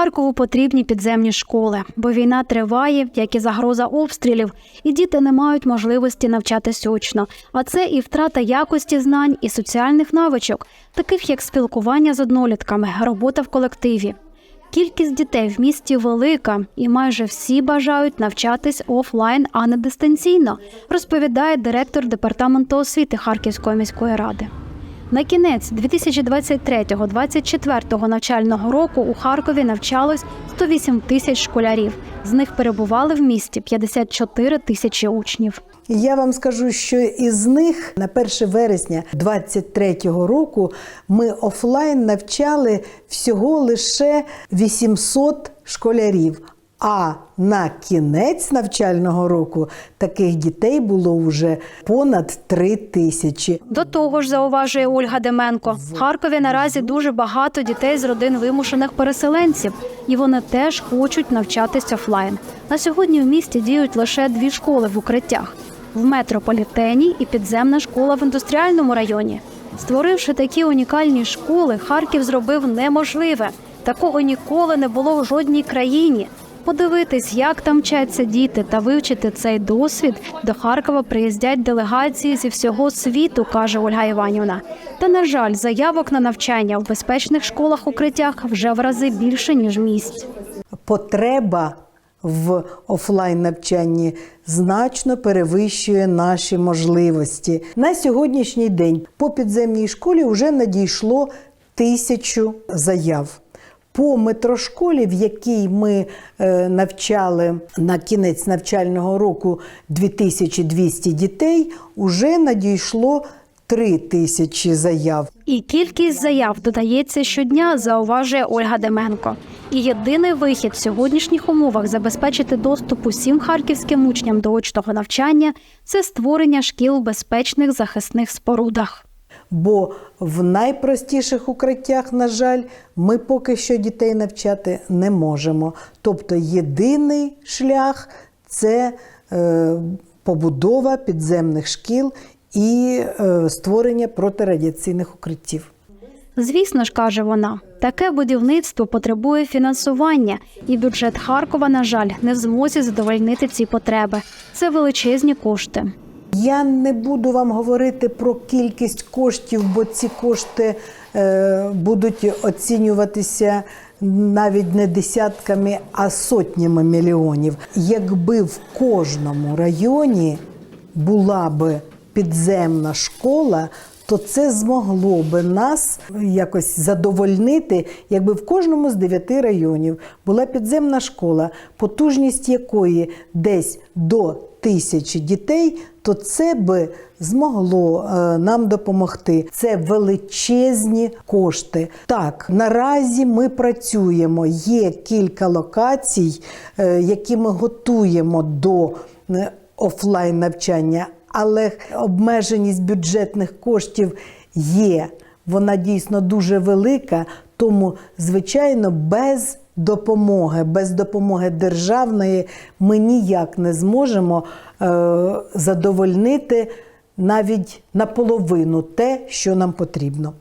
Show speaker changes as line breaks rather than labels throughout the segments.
Харкову потрібні підземні школи, бо війна триває, як і загроза обстрілів, і діти не мають можливості навчатись очно. А це і втрата якості знань, і соціальних навичок, таких як спілкування з однолітками, робота в колективі. Кількість дітей в місті велика, і майже всі бажають навчатись офлайн, а не дистанційно, розповідає директор департаменту освіти Харківської міської ради. На кінець 2023-2024 навчального року у Харкові навчалось 108 тисяч школярів. З них перебували в місті 54 тисячі учнів.
Я вам скажу, що із них на 1 вересня 2023 року ми офлайн навчали всього лише 800 школярів. А на кінець навчального року таких дітей було вже понад 3 тисячі.
До того ж, зауважує Ольга Деменко, в Харкові наразі дуже багато дітей з родин вимушених переселенців, і вони теж хочуть навчатись офлайн. На сьогодні в місті діють лише дві школи в укриттях в метрополітені і підземна школа в індустріальному районі. Створивши такі унікальні школи, Харків зробив неможливе. Такого ніколи не було в жодній країні. Подивитись, як там вчаться діти, та вивчити цей досвід до Харкова приїздять делегації зі всього світу, каже Ольга Іванівна. Та на жаль, заявок на навчання в безпечних школах укриттях вже в рази більше ніж місць.
Потреба в офлайн навчанні значно перевищує наші можливості. На сьогоднішній день по підземній школі вже надійшло тисячу заяв. По метрошколі, в якій ми е, навчали на кінець навчального року 2200 дітей, уже надійшло 3 тисячі заяв.
І кількість заяв додається щодня, зауважує Ольга Деменко. І єдиний вихід в сьогоднішніх умовах забезпечити доступ усім харківським учням до очного навчання це створення шкіл в безпечних захисних спорудах.
Бо в найпростіших укриттях, на жаль, ми поки що дітей навчати не можемо. Тобто єдиний шлях це е, побудова підземних шкіл і е, створення протирадіаційних укриттів.
Звісно ж, каже вона, таке будівництво потребує фінансування, і бюджет Харкова, на жаль, не в змозі задовольнити ці потреби. Це величезні кошти.
Я не буду вам говорити про кількість коштів, бо ці кошти е, будуть оцінюватися навіть не десятками, а сотнями мільйонів. Якби в кожному районі була би підземна школа, то це змогло би нас якось задовольнити, якби в кожному з дев'яти районів була підземна школа, потужність якої десь до тисячі дітей, то це би змогло е, нам допомогти. Це величезні кошти. Так, наразі ми працюємо. Є кілька локацій, е, які ми готуємо до е, офлайн навчання, але обмеженість бюджетних коштів є. Вона дійсно дуже велика, тому, звичайно, без допомоги, без допомоги державної ми ніяк не зможемо е, задовольнити навіть наполовину те, що нам потрібно.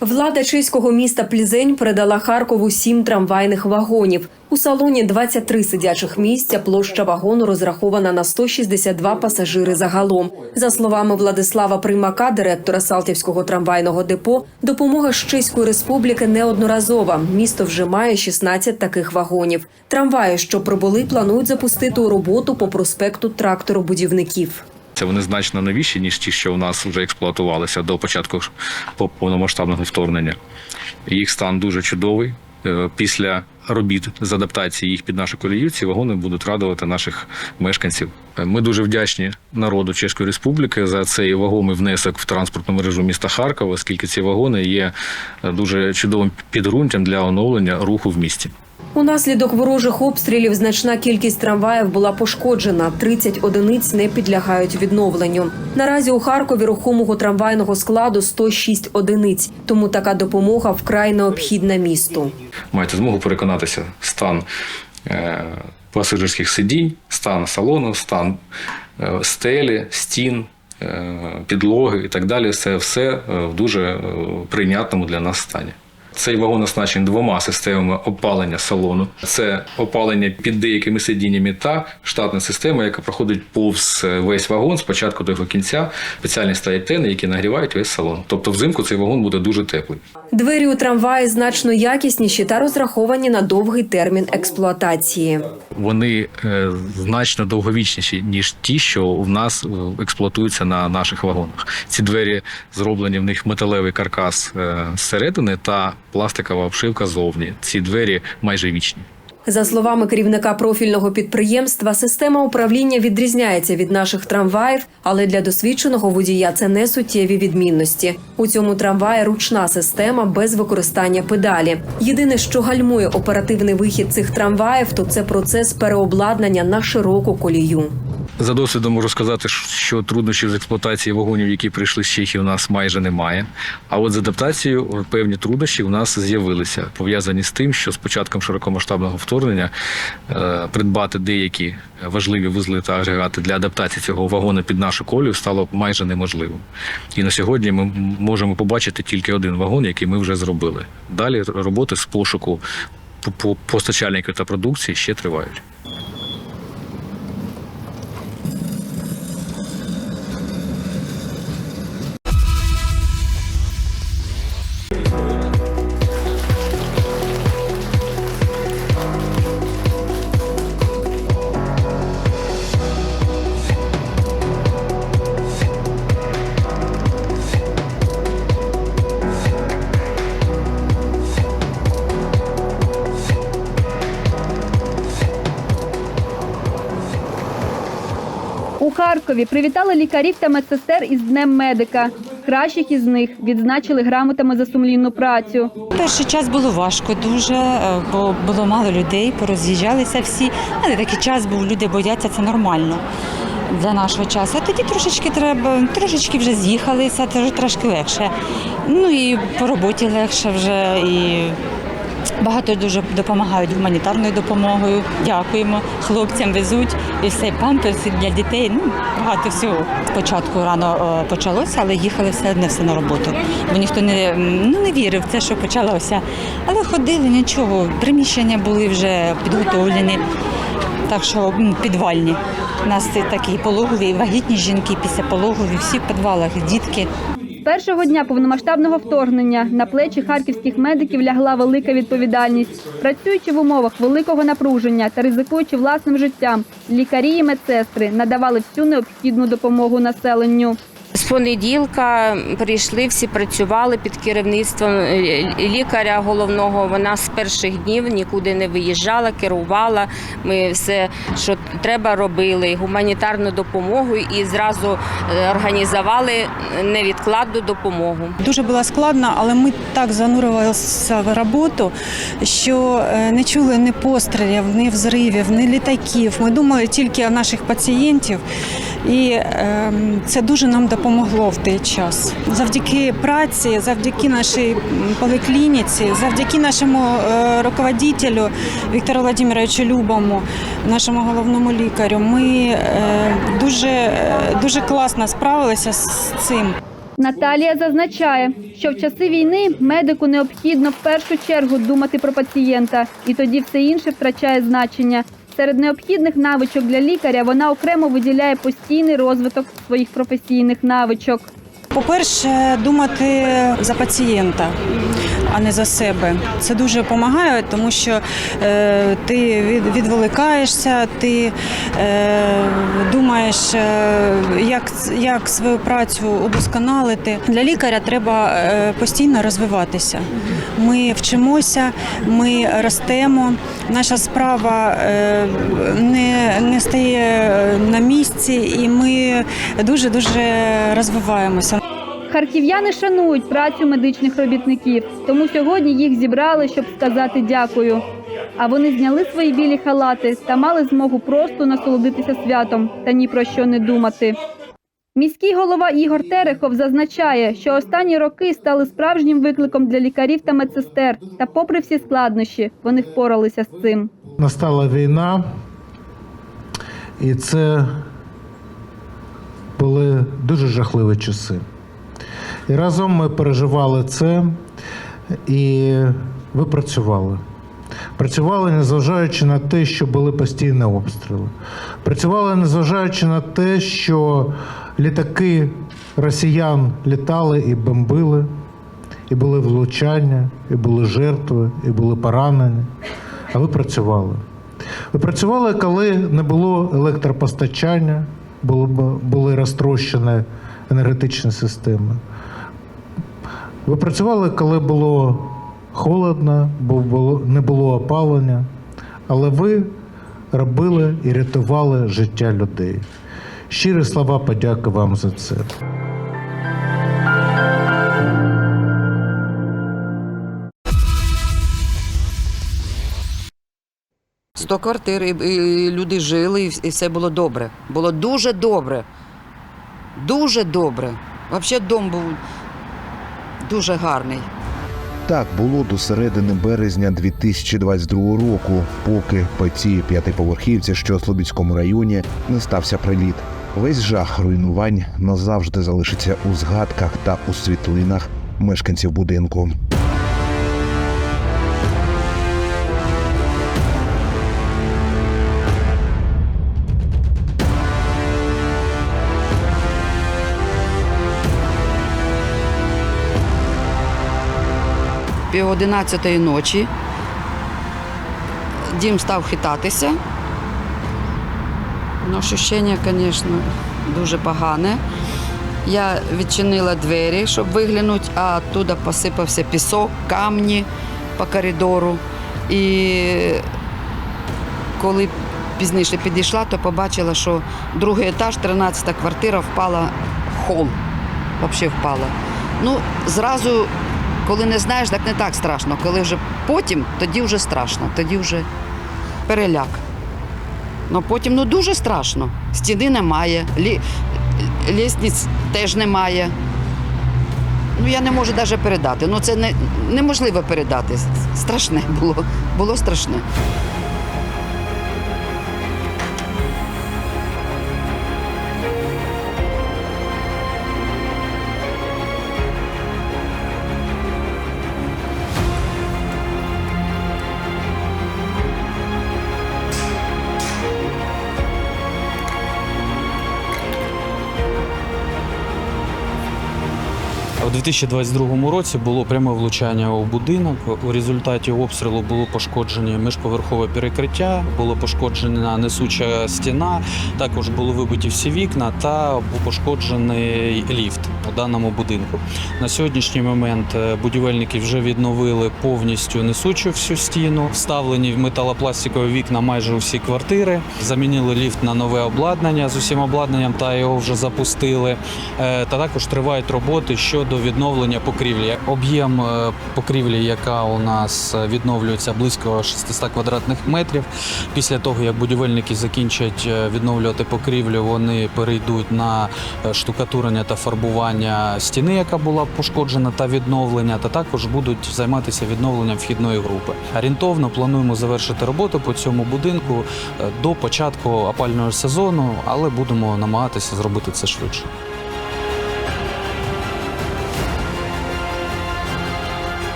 Влада чеського міста Плізень передала Харкову сім трамвайних вагонів. У салоні 23 сидячих місця. Площа вагону розрахована на 162 пасажири загалом. За словами Владислава Примака, директора Салтівського трамвайного депо, допомога з Чеської республіки неодноразова. Місто вже має 16 таких вагонів. Трамваї, що прибули, планують запустити у роботу по проспекту тракторобудівників.
Це вони значно новіші, ніж ті, що у нас вже експлуатувалися до початку повномасштабного вторгнення. Їх стан дуже чудовий. Е, Після робіт з адаптації їх під нашу колію ці вагони будуть радувати наших мешканців. Е, Ми дуже вдячні народу Чеської Республіки за цей вагомий внесок в транспортну мережу міста Харкова, оскільки ці вагони є е, дуже чудовим підґрунтям для оновлення руху в місті.
Унаслідок ворожих обстрілів значна кількість трамваїв була пошкоджена. 30 одиниць не підлягають відновленню. Наразі у Харкові рухомого трамвайного складу 106 одиниць. Тому така допомога вкрай необхідна місту.
маєте змогу переконатися стан е, пасажирських сидінь, стан салону, стан е, стелі, стін, е, підлоги і так далі. Це все в дуже прийнятному для нас стані. Цей вагон оснащений двома системами опалення салону. Це опалення під деякими сидіннями та штатна система, яка проходить повз весь вагон з початку до його кінця. Спеціальні стоять тени, які нагрівають весь салон. Тобто взимку цей вагон буде дуже теплий.
Двері у трамваї значно якісніші та розраховані на довгий термін експлуатації.
Вони е, значно довговічніші, ніж ті, що в нас е, експлуатуються на наших вагонах. Ці двері зроблені в них металевий каркас е, зсередини та пластикова обшивка зовні. Ці двері майже вічні.
За словами керівника профільного підприємства, система управління відрізняється від наших трамваїв, але для досвідченого водія це не суттєві відмінності. У цьому трамваї ручна система без використання педалі. Єдине, що гальмує оперативний вихід цих трамваїв, то це процес переобладнання на широку колію.
За досвідом можу сказати, що труднощів з експлуатації вагонів, які прийшли з Чехії, у нас майже немає. А от з адаптацією певні труднощі у нас з'явилися, пов'язані з тим, що з початком широкомасштабного вторгнення е, придбати деякі важливі вузли та агрегати для адаптації цього вагону під нашу колію стало майже неможливим. І на сьогодні ми можемо побачити тільки один вагон, який ми вже зробили. Далі роботи з пошуку по- по- постачальників та продукції ще тривають.
Харкові привітали лікарів та медсестер із Днем медика. Кращих із них відзначили грамотами за сумлінну працю.
Перший час було важко дуже, е, бо було мало людей, пороз'їжджалися всі. Але такий час був, люди бояться, це нормально для нашого часу. А тоді трошечки треба, трошечки вже з'їхалися, трошки легше. Ну і по роботі легше вже і. Багато дуже допомагають гуманітарною допомогою. Дякуємо. Хлопцям везуть і все памперси для дітей. Ну багато всього. Спочатку рано е, почалося, але їхали все одне все на роботу. Бо ніхто не, ну, не вірив в те, що почалося. Але ходили нічого. Приміщення були вже підготовлені. Так що підвальні. У нас такі пологові, вагітні жінки після пологові, всі в підвалах, дітки.
Першого дня повномасштабного вторгнення на плечі харківських медиків лягла велика відповідальність. Працюючи в умовах великого напруження та ризикуючи власним життям, лікарі і медсестри надавали всю необхідну допомогу населенню.
Понеділка прийшли, всі працювали під керівництвом е, лікаря головного. Вона з перших днів нікуди не виїжджала, керувала. Ми все, що треба, робили гуманітарну допомогу і зразу е, організували невідкладну допомогу.
Дуже було складно, але ми так занурювалися в роботу, що е, не чули ні пострілів, ні взривів, ні літаків. Ми думали тільки о наших пацієнтів, і е, це дуже нам допомогло в той час. Завдяки праці, завдяки нашій поліклініці, завдяки нашому е, руководителю Віктору Владимировичу Любому, нашому головному лікарю, ми е, дуже, е, дуже класно справилися з цим.
Наталія зазначає, що в часи війни медику необхідно в першу чергу думати про пацієнта, і тоді все інше втрачає значення. Серед необхідних навичок для лікаря вона окремо виділяє постійний розвиток своїх професійних навичок.
По-перше, думати за пацієнта, а не за себе. Це дуже допомагає, тому що е, ти від, відволікаєшся, ти е, думаєш, е, як, як свою працю удосконалити. Для лікаря треба е, постійно розвиватися. Ми вчимося, ми ростемо. Наша справа е, не, не стає на місці, і ми дуже дуже розвиваємося.
Харків'яни шанують працю медичних робітників, тому сьогодні їх зібрали, щоб сказати дякую. А вони зняли свої білі халати та мали змогу просто насолодитися святом та ні про що не думати. Міський голова Ігор Терехов зазначає, що останні роки стали справжнім викликом для лікарів та медсестер. Та, попри всі складнощі, вони впоралися з цим.
Настала війна, і це були дуже жахливі часи. І разом ми переживали це, і ви працювали. Працювали, незважаючи на те, що були постійні обстріли. Працювали, незважаючи на те, що літаки росіян літали і бомбили, і були влучання, і були жертви, і були поранені. А ви працювали. Ви працювали, коли не було електропостачання, були розтрощені енергетичні системи. Ви працювали, коли було холодно, бо було, не було опалення, але ви робили і рятували життя людей. Щирі слова подяки вам за це.
Сто квартир, і, і люди жили, і все було добре. Було дуже добре. Дуже добре. Взагалі дом був дуже гарний.
Так було до середини березня 2022 року, поки по цій п'ятиповерхівці, що у Слобідському районі, не стався приліт. Весь жах руйнувань назавжди залишиться у згадках та у світлинах мешканців будинку.
Пів одинадцятої ночі дім став хитатися. Ну, ощущення, звісно, дуже погане. Я відчинила двері, щоб виглянути, а оттуда посипався пісок, камні по коридору. І коли пізніше підійшла, то побачила, що другий етаж, 13 квартира, впала в хол. Взагалі впала. Ну, зразу, коли не знаєш, так не так страшно. Коли вже потім, тоді вже страшно, тоді вже переляк. Ну потім ну дуже страшно. Стіни немає, лі... лісниць теж немає. Ну я не можу навіть передати. Ну це не... неможливо передати. Страшне було. Було страшне.
2022 році було пряме влучання у будинок. У результаті обстрілу було пошкоджені міжповерхове перекриття, було пошкоджена несуча стіна, також були вибиті всі вікна та пошкоджений ліфт даному будинку. На сьогоднішній момент е, будівельники вже відновили повністю несучу всю стіну, вставлені в металопластикові вікна майже у всі квартири. Замінили ліфт на нове обладнання з усім обладнанням та його вже запустили. Е, Та також тривають роботи щодо відновлення покрівлі. Об'єм е, покрівлі, яка у нас відновлюється близько 600 квадратних метрів. Після того, як будівельники закінчать відновлювати покрівлю, вони перейдуть на штукатурення та фарбування стіни, яка була пошкоджена, та відновлення, та також будуть займатися відновленням вхідної групи. Орієнтовно плануємо завершити роботу по цьому будинку е, до початку опального сезону, але будемо намагатися зробити це швидше.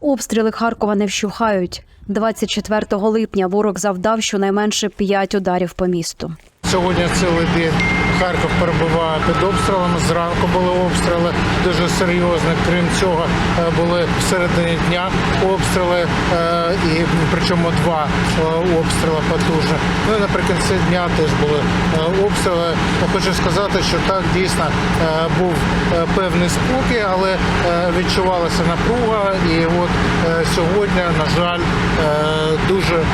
Обстріли Харкова не вщухають. 24 липня ворог завдав щонайменше 5 ударів по місту.
Сьогодні цілий день Харків перебуває під обстрілами. Зранку були обстріли дуже серйозні. Крім цього, е, були в середині дня обстріли, е, і причому два е, обстріли потужні. Ну і наприкінці дня теж були обстріли. Я хочу сказати, що так дійсно був певний спокій, але відчувалася напруга. І от сьогодні, на жаль, дуже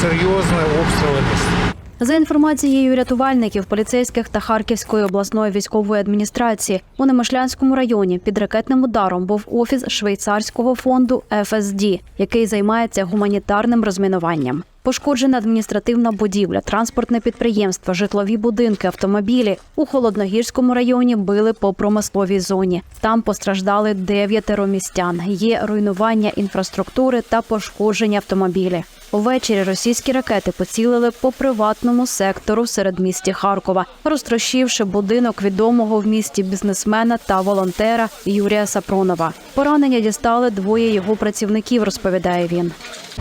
серйозні обстріли міста.
За інформацією рятувальників, поліцейських та Харківської обласної військової адміністрації у Немишлянському районі під ракетним ударом був офіс швейцарського фонду ФСД, який займається гуманітарним розмінуванням. Пошкоджена адміністративна будівля, транспортне підприємство, житлові будинки, автомобілі у холодногірському районі били по промисловій зоні. Там постраждали дев'ятеро містян. Є руйнування інфраструктури та пошкоджені автомобілі. Увечері російські ракети поцілили по приватному сектору серед місті Харкова, розтрощивши будинок відомого в місті бізнесмена та волонтера Юрія Сапронова. Поранення дістали двоє його працівників, розповідає він.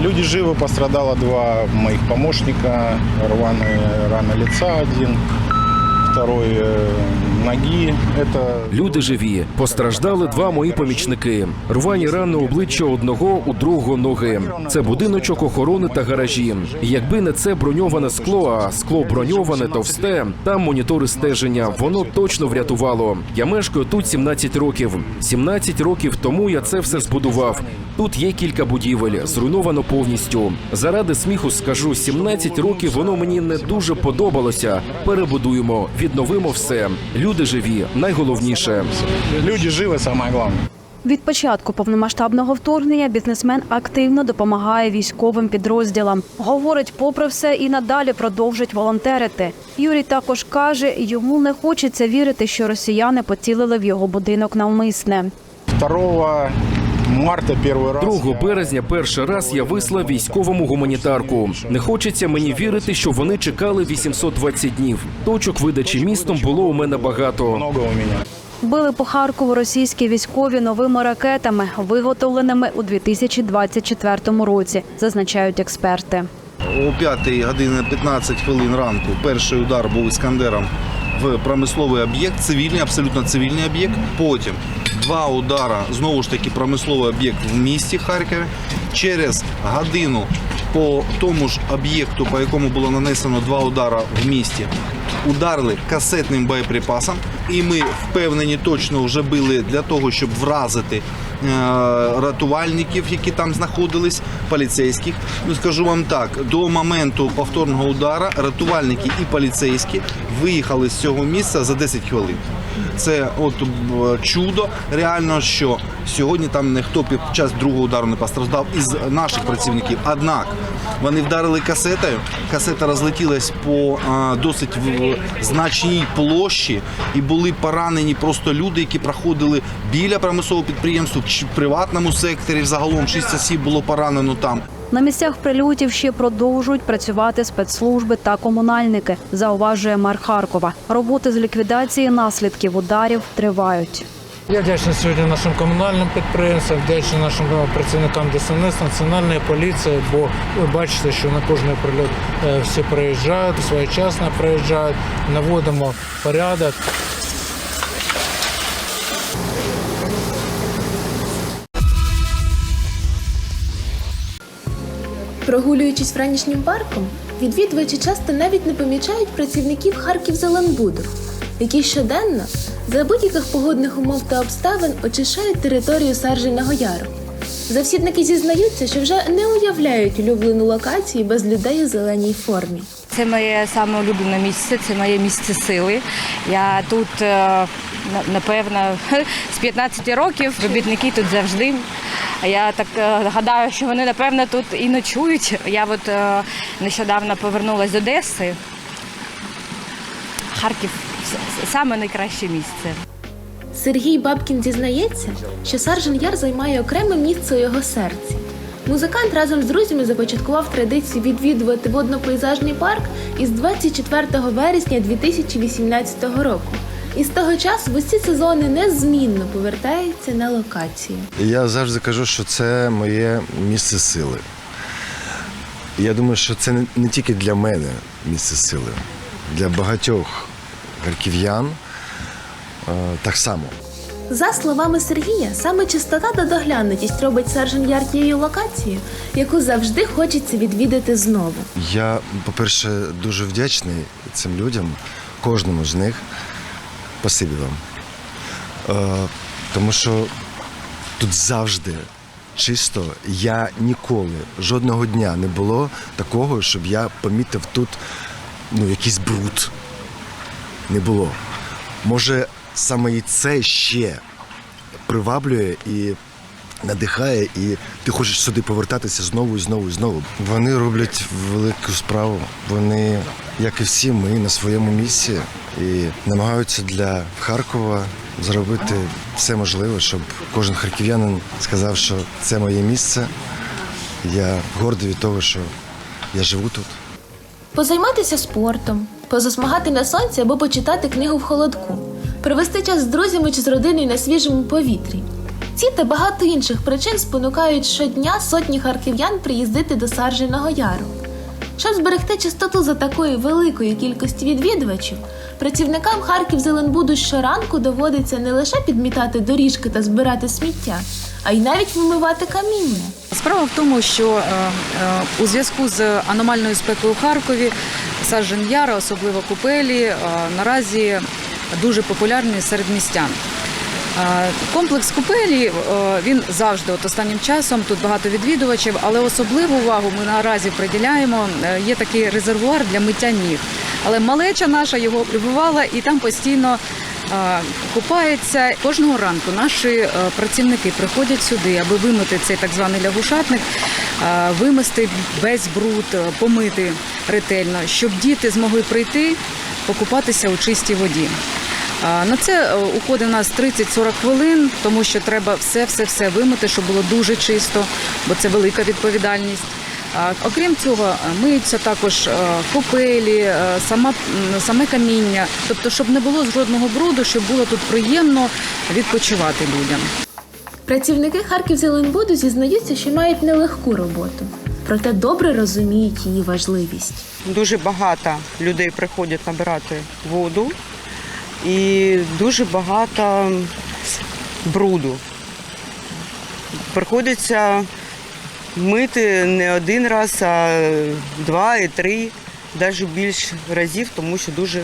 Люди живы, пострадало два моих помощника, рваные раны лица один, второй э, ноги. Это
Люди живі. Постраждали два мої помічники. Рвані рани обличчя одного, у другого ноги. Це будиночок охорони та гаражі. Якби не це броньоване скло, а скло броньоване товсте, там монітори стеження. Воно точно врятувало. Я мешкаю тут 17 років. 17 років тому я це все збудував. Тут є кілька будівель, зруйновано повністю. Заради сміху скажу, 17 років воно мені не дуже подобалося. Перебудуємо, відновимо все. Люди живі, найголовніше.
люди самое главное.
Від початку повномасштабного вторгнення бізнесмен активно допомагає військовим підрозділам. Говорить, попри все, і надалі продовжить волонтерити. Юрій також каже, йому не хочеться вірити, що росіяни поцілили в його будинок навмисне.
2 марта первый раз.
2 березня перший раз я вислав військовому гуманітарку. Не хочеться мені вірити, що вони чекали 820 днів. Точок видачі містом було у мене багато.
Били по Харкову російські військові новими ракетами, виготовленими у 2024 році, зазначають експерти.
О 5 годині 15 хвилин ранку перший удар був іскандером в промисловий об'єкт, цивільний, абсолютно цивільний об'єкт. Потім два удара, знову ж таки, промисловий об'єкт в місті Харкові. Через годину по тому ж об'єкту, по якому було нанесено два удара в місті, ударили касетним боєприпасом. І ми впевнені точно вже били для того, щоб вразити рятувальників, які там знаходились, поліцейських. Ну скажу вам так: до моменту повторного удара рятувальники і поліцейські виїхали з цього місця за 10 хвилин. Це от е, чудо. Реально, що сьогодні там ніхто під час другого удару не постраждав із наших працівників. Однак вони вдарили касетою. Касета розлетілась по е, досить в- значній площі, і були поранені просто люди, які проходили біля промислового підприємства, приватному секторі. Загалом шість осіб було поранено там.
На місцях прильотів ще продовжують працювати спецслужби та комунальники, зауважує мер Харкова. Роботи з ліквідації наслідків ударів тривають.
Я вдячний сьогодні нашим комунальним підприємствам, вдячний нашим працівникам ДСНС, національної поліції, бо ви бачите, що на кожний прильот е, всі приїжджають, своєчасно приїжджають, наводимо порядок.
Прогулюючись вранішнім парком, відвідувачі часто навіть не помічають працівників Харківзеленбуду, які щоденно за будь-яких погодних умов та обставин очищають територію Сарженого Яру. Завсідники зізнаються, що вже не уявляють улюблену локацію без людей у зеленій формі.
Це моє саме улюблене місце, це моє місце сили. Я тут, е, напевно, з 15 років робітники тут завжди. Я так е, гадаю, що вони напевно тут і ночують. Я от е, нещодавно повернулася з Одеси. Харків саме найкраще місце.
Сергій Бабкін зізнається, що Саржен Яр займає окреме місце у його серці. Музикант разом з друзями започаткував традицію відвідувати водно-пейзажний парк із 24 вересня 2018 року. І з того часу в усі сезони незмінно повертається на локацію.
Я завжди кажу, що це моє місце сили. Я думаю, що це не, тільки для мене місце сили, для багатьох харків'ян е, так само.
За словами Сергія, саме чистота та доглянутість робить Саржен Яр тією локацією, яку завжди хочеться відвідати знову.
Я, по-перше, дуже вдячний цим людям, кожному з них. Спасибі вам. Е, тому що тут завжди чисто. Я ніколи, жодного дня не було такого, щоб я помітив тут ну, якийсь бруд. Не було. Може, саме і це ще приваблює і надихає, і ти хочеш сюди повертатися знову і знову і знову. Вони роблять велику справу. Вони, як і всі, ми на своєму місці і намагаються для Харкова зробити все можливе, щоб кожен харків'янин сказав, що це моє місце,
Я гордий від того, що я живу тут.
Позайматися спортом, позасмагати на сонці або почитати книгу в холодку, провести час з друзями чи з родиною на свіжому повітрі. Ці та багато інших причин спонукають щодня сотні харків'ян приїздити до Саржиного Яру. Щоб зберегти чистоту за такої великої кількості відвідувачів, працівникам Харків Зеленбуду щоранку доводиться не лише підмітати доріжки та збирати сміття, а й навіть вимивати каміння.
Справа в тому, що е, е, у зв'язку з аномальною спекою у Харкові Саржен Яра, особливо купелі, е, наразі дуже популярний серед містян. Комплекс купелі е, він завжди, от останнім часом, тут багато відвідувачів, але особливу увагу ми наразі приділяємо. Е, Є такий резервуар для миття ніг. Але малеча наша його прибувала і там постійно е, купається. Кожного ранку наші працівники приходять сюди, аби вимити цей так званий лягушатник, вимести весь бруд, помити ретельно, щоб діти змогли прийти, покупатися у чистій воді. На це е, уходить у нас 30-40 хвилин, тому що треба все-все-все вимити, щоб було дуже чисто, бо це велика відповідальність. Окрім цього, е, миються також е, купелі, е, сама, саме каміння, тобто, щоб не було жодного бруду, щоб було тут приємно відпочивати людям.
Працівники Харків Зеленбуду зізнаються, що мають нелегку роботу, проте добре розуміють її важливість.
Дуже багато людей приходять набирати воду і дуже багато бруду. Приходиться мити не один раз, а два і три, навіть більше разів, тому що дуже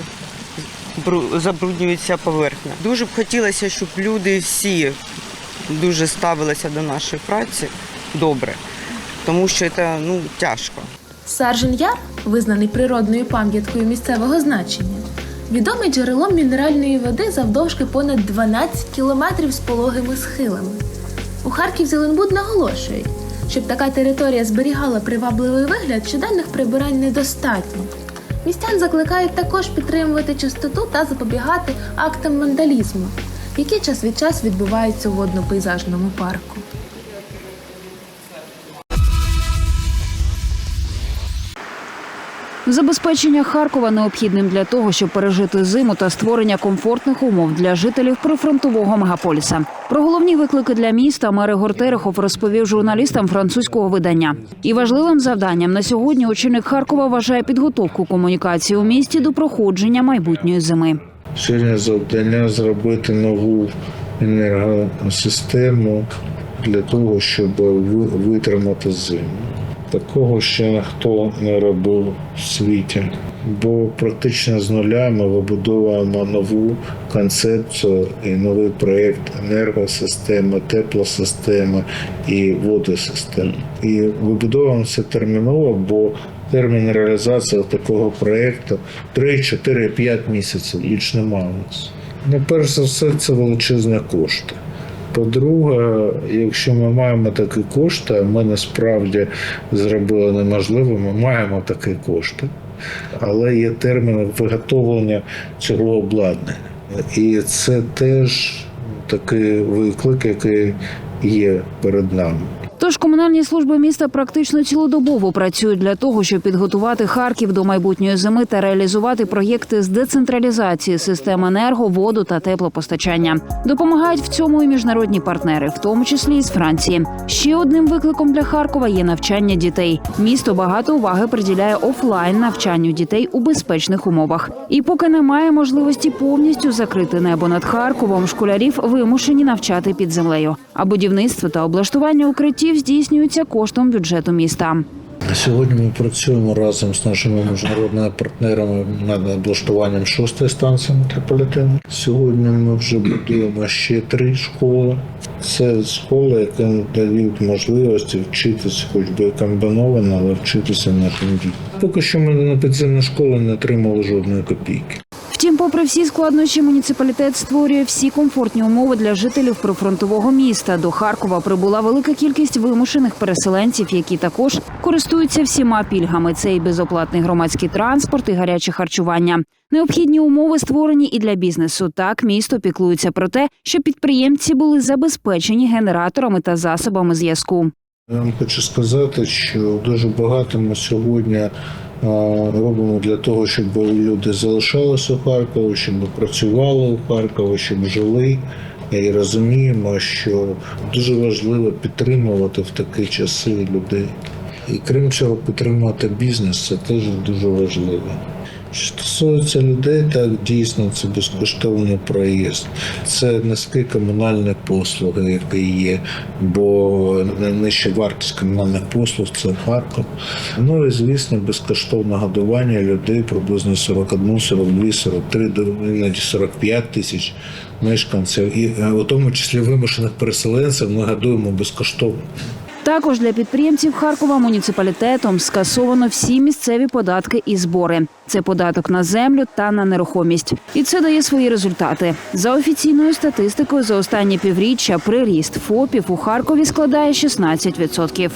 забруднюється поверхня. Дуже б хотілося, щоб люди всі дуже ставилися до нашої праці добре, тому що це ну, тяжко.
Саржен Яр, визнаний природною пам'яткою місцевого значення, відомий джерелом мінеральної води завдовжки понад 12 кілометрів з пологими схилами. У Харків Зеленбуд наголошують, щоб така територія зберігала привабливий вигляд, щоденних прибирань недостатньо. Містян закликають також підтримувати чистоту та запобігати актам вандалізму, які час від часу відбуваються у водно-пейзажному парку.
Забезпечення Харкова необхідним для того, щоб пережити зиму та створення комфортних умов для жителів прифронтового мегаполіса. Про головні виклики для міста мер Ігор Терехов розповів журналістам французького видання. І важливим завданням на сьогодні очільник Харкова вважає підготовку комунікації у місті до проходження майбутньої зими.
Сьогодні завдання зробити нову енергосистему для того, щоб ви- витримати зиму. Такого ще ніхто не робив в світі. Бо практично з нуля ми вибудовуємо нову концепцію і новий проєкт енергосистеми, теплосистеми і водосистеми. І вибудовуємо це терміново, бо термін реалізації такого проєкту 3, 4, 5 місяців, більш немає. Ну, перш за все, це величезні кошти. По-друге, якщо ми маємо такі кошти, ми насправді зробили неможливо, ми маємо такі кошти, але є термін виготовлення цього обладнання. І це теж такий виклик, який є перед нами.
Тож комунальні служби міста практично цілодобово працюють для того, щоб підготувати Харків до майбутньої зими та реалізувати проєкти з децентралізації систем енерго, воду та теплопостачання. Допомагають в цьому і міжнародні партнери, в тому числі і з Франції. Ще одним викликом для Харкова є навчання дітей. Місто багато уваги приділяє офлайн навчанню дітей у безпечних умовах. І поки немає можливості повністю закрити небо над Харковом, школярів вимушені навчати під землею. А будівництво та облаштування укриттів здійснюються коштом бюджету міста.
Сьогодні ми працюємо разом з нашими міжнародними партнерами над облаштуванням шостої станції метрополітену. Сьогодні ми вже будуємо ще три школи. Це школи, які дають можливості вчитися, хоч би комбіновано, але вчитися на тим. Поки що ми на підземні школи не отримали жодної копійки.
Втім, попри всі складнощі, муніципалітет створює всі комфортні умови для жителів прифронтового міста. До Харкова прибула велика кількість вимушених переселенців, які також користуються всіма пільгами. Це і безоплатний громадський транспорт, і гаряче харчування. Необхідні умови створені і для бізнесу. Так місто піклується про те, щоб підприємці були забезпечені генераторами та засобами зв'язку.
Я вам хочу сказати, що дуже багато ми сьогодні робимо для того, щоб люди залишалися у Харкові, щоб працювали у Харкові, щоб жили. І розуміємо, що дуже важливо підтримувати в такі часи людей. І крім цього, підтримувати бізнес це теж дуже важливо. Що стосується людей, так дійсно це безкоштовний проїзд. Це низькі комунальні послуги, які є, бо найнижча вартість комунальних послуг це Харків. Ну і звісно, безкоштовне годування людей приблизно 41, 42, 43, до іноді 45 тисяч мешканців. І е, у тому числі вимушених переселенців ми годуємо безкоштовно.
Також для підприємців Харкова муніципалітетом скасовано всі місцеві податки і збори. Це податок на землю та на нерухомість. І це дає свої результати. За офіційною статистикою, за останні півріччя приріст ФОПів у Харкові складає 16%.